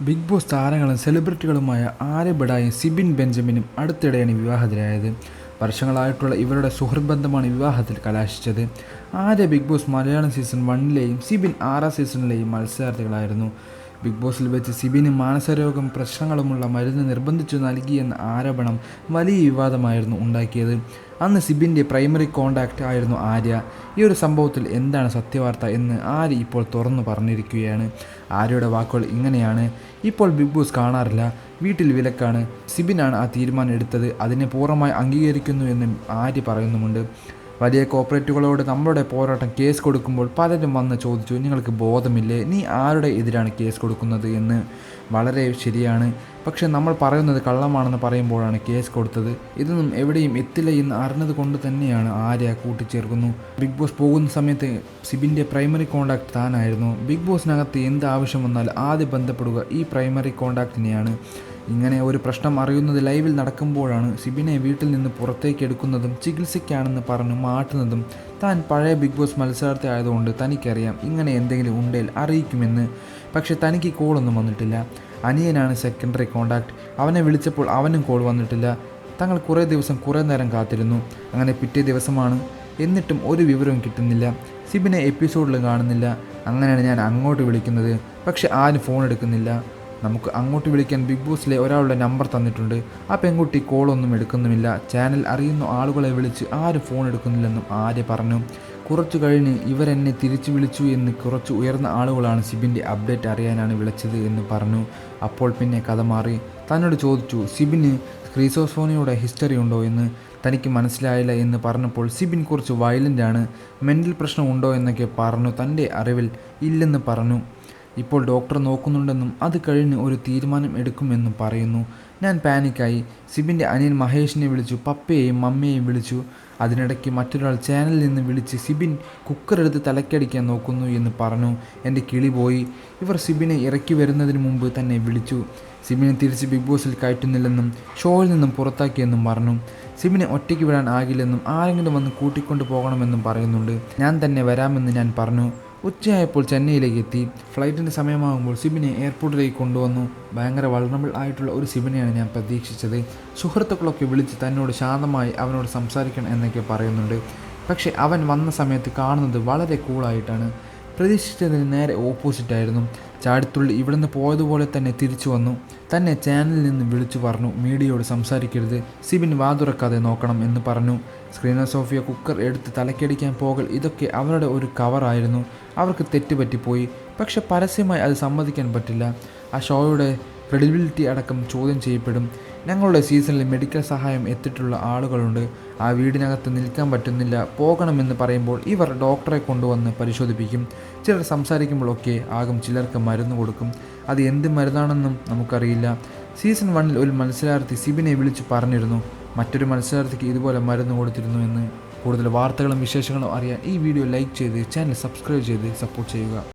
Big boss താരങ്ങളും സെലിബ്രിറ്റികളുമായ ആര്യ ബഡായും സിബിൻ ബെഞ്ചമിനും അടുത്തിടെയാണ് വിവാഹത്തിലായത്. വർഷങ്ങളായിട്ടുള്ള ഇവരുടെ സുഹൃത്ബന്ധമാണ് വിവാഹത്തിൽ കലാശിച്ചത്. Arya Bigg Boss Malayalam season വണ്ണിലെയും Sibin ആറാം സീസണിലെയും മത്സരാർത്ഥികളായിരുന്നു. ബിഗ് ബോസിൽ വെച്ച് സിബിന് മാനസരോഗം പ്രശ്നങ്ങളുമുള്ള മരുന്ന് നിർബന്ധിച്ചു നൽകിയെന്ന ആരോപണം വലിയ വിവാദമായിരുന്നു ഉണ്ടാക്കിയത്. അന്ന് സിബിന്റെ പ്രൈമറി കോണ്ടാക്റ്റ് ആയിരുന്നു ആര്യ. ഈ ഒരു സംഭവത്തിൽ എന്താണ് സത്യവാർത്ത എന്ന് ആര്യ ഇപ്പോൾ തുറന്നു പറഞ്ഞിരിക്കുകയാണ്. ആര്യയുടെ വാക്കുകൾ ഇങ്ങനെയാണ്. ഇപ്പോൾ ബിഗ് ബോസ് കാണാറില്ല. വീട്ടിൽ വിലക്കാണ്. സിബിനാണ് ആ തീരുമാനം എടുത്തത്. അതിനെ പൂർണമായി അംഗീകരിക്കുന്നു എന്നും ആര്യ പറയുന്നുമുണ്ട്. വലിയ കോപ്പറേറ്റുകളോട് നമ്മളുടെ പോരാട്ടം കേസ് കൊടുക്കുമ്പോൾ പലരും വന്ന് ചോദിച്ചു നിങ്ങൾക്ക് ബോധമില്ലേ? നീ ആരുടെ എതിരാണ് കേസ് കൊടുക്കുന്നത്? എന്ന്. വളരെ ശരിയാണ്. പക്ഷേ നമ്മൾ പറയുന്നത് കള്ളമാണെന്ന് പറയുമ്പോഴാണ് കേസ് കൊടുത്തത്. ഇതൊന്നും എവിടെയും എത്തില്ല എന്ന് അറിഞ്ഞത് കൊണ്ട് തന്നെയാണ് ആര്യ കൂട്ടിച്ചേർക്കുന്നു. ബിഗ് ബോസ് പോകുന്ന സമയത്ത് സിബിന്റെ പ്രൈമറി കോണ്ടാക്ട് താനായിരുന്നു. ബിഗ് ബോസിനകത്ത് എന്ത് ആവശ്യം വന്നാൽ ആദ്യം ബന്ധപ്പെടുക ഈ പ്രൈമറി കോണ്ടാക്റ്റിനെയാണ് ഇങ്ങനെ ഒരു പ്രശ്നം അറിയുന്നത് ലൈവിൽ നടക്കുമ്പോഴാണ് സിബിനെ വീട്ടിൽ നിന്ന് പുറത്തേക്ക് എടുക്കുന്നതും ചികിത്സയ്ക്കാണെന്ന് പറഞ്ഞ് മാറ്റുന്നതും താൻ പഴയ ബിഗ് ബോസ് മത്സരാർത്ഥി ആയതുകൊണ്ട് തനിക്കറിയാം ഇങ്ങനെ എന്തെങ്കിലും ഉണ്ടേൽ അറിയിക്കുമെന്ന്. പക്ഷേ തനിക്ക് കോളൊന്നും വന്നിട്ടില്ല. അനിയനാണ് സെക്കൻഡറി കോണ്ടാക്ട് അവനെ വിളിച്ചപ്പോൾ അവനും കോൾ വന്നിട്ടില്ല. തങ്ങൾ കുറേ ദിവസം കുറേ നേരം കാത്തിരുന്നു. അങ്ങനെ പിറ്റേ ദിവസമാണ്. എന്നിട്ടും ഒരു വിവരവും കിട്ടുന്നില്ല. സിബിനെ എപ്പിസോഡിൽ കാണുന്നില്ല. അങ്ങനെയാണ് ഞാൻ അങ്ങോട്ട് വിളിക്കുന്നത്. പക്ഷെ ആരും ഫോൺ എടുക്കുന്നില്ല. നമുക്ക് അങ്ങോട്ട് വിളിക്കാൻ ബിഗ് ബോസിലെ ഒരാളുടെ നമ്പർ തന്നിട്ടുണ്ട്. ആ പെൺകുട്ടി കോളൊന്നും എടുക്കുന്നുമില്ല. ചാനൽ അറിയുന്ന ആളുകളെ വിളിച്ച് ആരും ഫോൺ എടുക്കുന്നില്ലെന്നും ആര്യ പറഞ്ഞു. കുറച്ചു കഴിഞ്ഞ് ഇവരെന്നെ തിരിച്ചു വിളിച്ചു എന്ന് കുറച്ച് ഉയർന്ന ആളുകളാണ് സിബിന്റെ അപ്ഡേറ്റ് അറിയാനാണ് വിളിച്ചത് എന്ന് പറഞ്ഞു. അപ്പോൾ പിന്നെ കഥ മാറി. തന്നോട് ചോദിച്ചു സിബിന് ക്രീസോസോണിയുടെ ഹിസ്റ്ററി ഉണ്ടോ എന്ന്? തനിക്ക് മനസ്സിലായില്ല എന്ന് പറഞ്ഞപ്പോൾ സിബിൻ കുറച്ച് വയലന്റ് ആണ്. മെന്റൽ പ്രശ്നം ഉണ്ടോ എന്നൊക്കെ പറഞ്ഞു. തന്റെ അറിവിൽ ഇല്ലെന്ന് പറഞ്ഞു. ഇപ്പോൾ ഡോക്ടർ നോക്കുന്നുണ്ടെന്നും അത് കഴിഞ്ഞ് ഒരു തീരുമാനം എടുക്കുമെന്നും പറയുന്നു. ഞാൻ പാനിക്കായി. സിബിന്റെ അനിയൻ മഹേഷിനെ വിളിച്ചു പപ്പയെയും മമ്മയെയും വിളിച്ചു. അതിനിടയ്ക്ക് മറ്റൊരാൾ ചാനലിൽ നിന്ന് വിളിച്ച് സിബിൻ കുക്കറെടുത്ത് തലക്കടിക്കാൻ നോക്കുന്നു എന്ന് പറഞ്ഞു. എന്റെ കിളി പോയി. ഇവർ സിബിനെ ഇറക്കി വരുന്നതിന് മുമ്പ് തന്നെ വിളിച്ചു. സിബിനെ തിരിച്ച് ബിഗ് ബോസിൽ കയറ്റുന്നില്ലെന്നും ഷോയിൽ നിന്നും പുറത്താക്കിയെന്നും പറഞ്ഞു. സിബിനെ ഒറ്റയ്ക്ക് വിടാൻ ആകില്ലെന്നും ആരെങ്കിലും വന്ന് കൂട്ടിക്കൊണ്ടു പോകണമെന്നും പറയുന്നുണ്ട്. ഞാൻ തന്നെ വരാമെന്ന് ഞാൻ പറഞ്ഞു. ഉച്ചയായപ്പോൾ ചെന്നൈയിലേക്ക് എത്തി ഫ്ലൈറ്റിന്റെ സമയമാകുമ്പോൾ സിബിനെ എയർപോർട്ടിലേക്ക് കൊണ്ടുവന്നു. ഭയങ്കര വൾണബിൾ ആയിട്ടുള്ള ഒരു സിബിനെയാണ് ഞാൻ പ്രതീക്ഷിച്ചത്. സുഹൃത്തുക്കളൊക്കെ വിളിച്ച് തന്നോട് ശാന്തമായി അവനോട് സംസാരിക്കണം എന്നൊക്കെ പറയുന്നുണ്ട്. പക്ഷേ അവൻ വന്ന സമയത്ത് കാണുന്നത് വളരെ കൂളായിട്ടാണ് പ്രതീക്ഷിച്ചതിന് നേരെ ഓപ്പോസിറ്റായിരുന്നു ചാടിത്തുള്ളി ഇവിടുന്ന് പോയതുപോലെ തന്നെ തിരിച്ചു വന്നു. തന്നെ ചാനലിൽ നിന്ന് വിളിച്ചു പറഞ്ഞു മീഡിയയോട് സംസാരിക്കരുത്. സിബിൻ വാതുറക്കാതെ നോക്കണം എന്ന് പറഞ്ഞു. സ്ക്രീനർ സോഫിയ കുക്കർ എടുത്ത് തലക്കടിക്കാൻ പോകൽ ഇതൊക്കെ അവരുടെ ഒരു കവറായിരുന്നു അവർക്ക് തെറ്റുപറ്റിപ്പോയി. പക്ഷെ പരസ്യമായി അത് സമ്മതിക്കാൻ പറ്റില്ല. ആ ഷോയുടെ ക്രെഡിബിലിറ്റി അടക്കം ചോദ്യം ചെയ്യപ്പെടും. ഞങ്ങളുടെ സീസണിൽ മെഡിക്കൽ സഹായം എത്തിയിട്ടുള്ള ആളുകളുണ്ട്. ആ വീടിനകത്ത് നിൽക്കാൻ പറ്റുന്നില്ല. പോകണമെന്ന് പറയുമ്പോൾ ഇവർ ഡോക്ടറെ കൊണ്ടുവന്ന് പരിശോധിപ്പിക്കും. ചിലർ സംസാരിക്കുമ്പോഴൊക്കെ ആകും ചിലർക്ക് മരുന്ന് കൊടുക്കും. അത് എന്ത് മരുന്നാണെന്നും നമുക്കറിയില്ല. സീസൺ വണ്ണിൽ ഒരു മത്സരാർത്ഥി സിബിനെ വിളിച്ച് പറഞ്ഞിരുന്നു. മറ്റൊരു മത്സരാർത്ഥിക്ക് ഇതുപോലെ മരുന്ന് കൊടുത്തിരുന്നു എന്ന്. കൂടുതൽ വാർത്തകളും വിശേഷങ്ങളും അറിയാൻ ഈ വീഡിയോ ലൈക്ക് ചെയ്ത് ചാനൽ സബ്സ്ക്രൈബ് ചെയ്ത് സപ്പോർട്ട് ചെയ്യുക.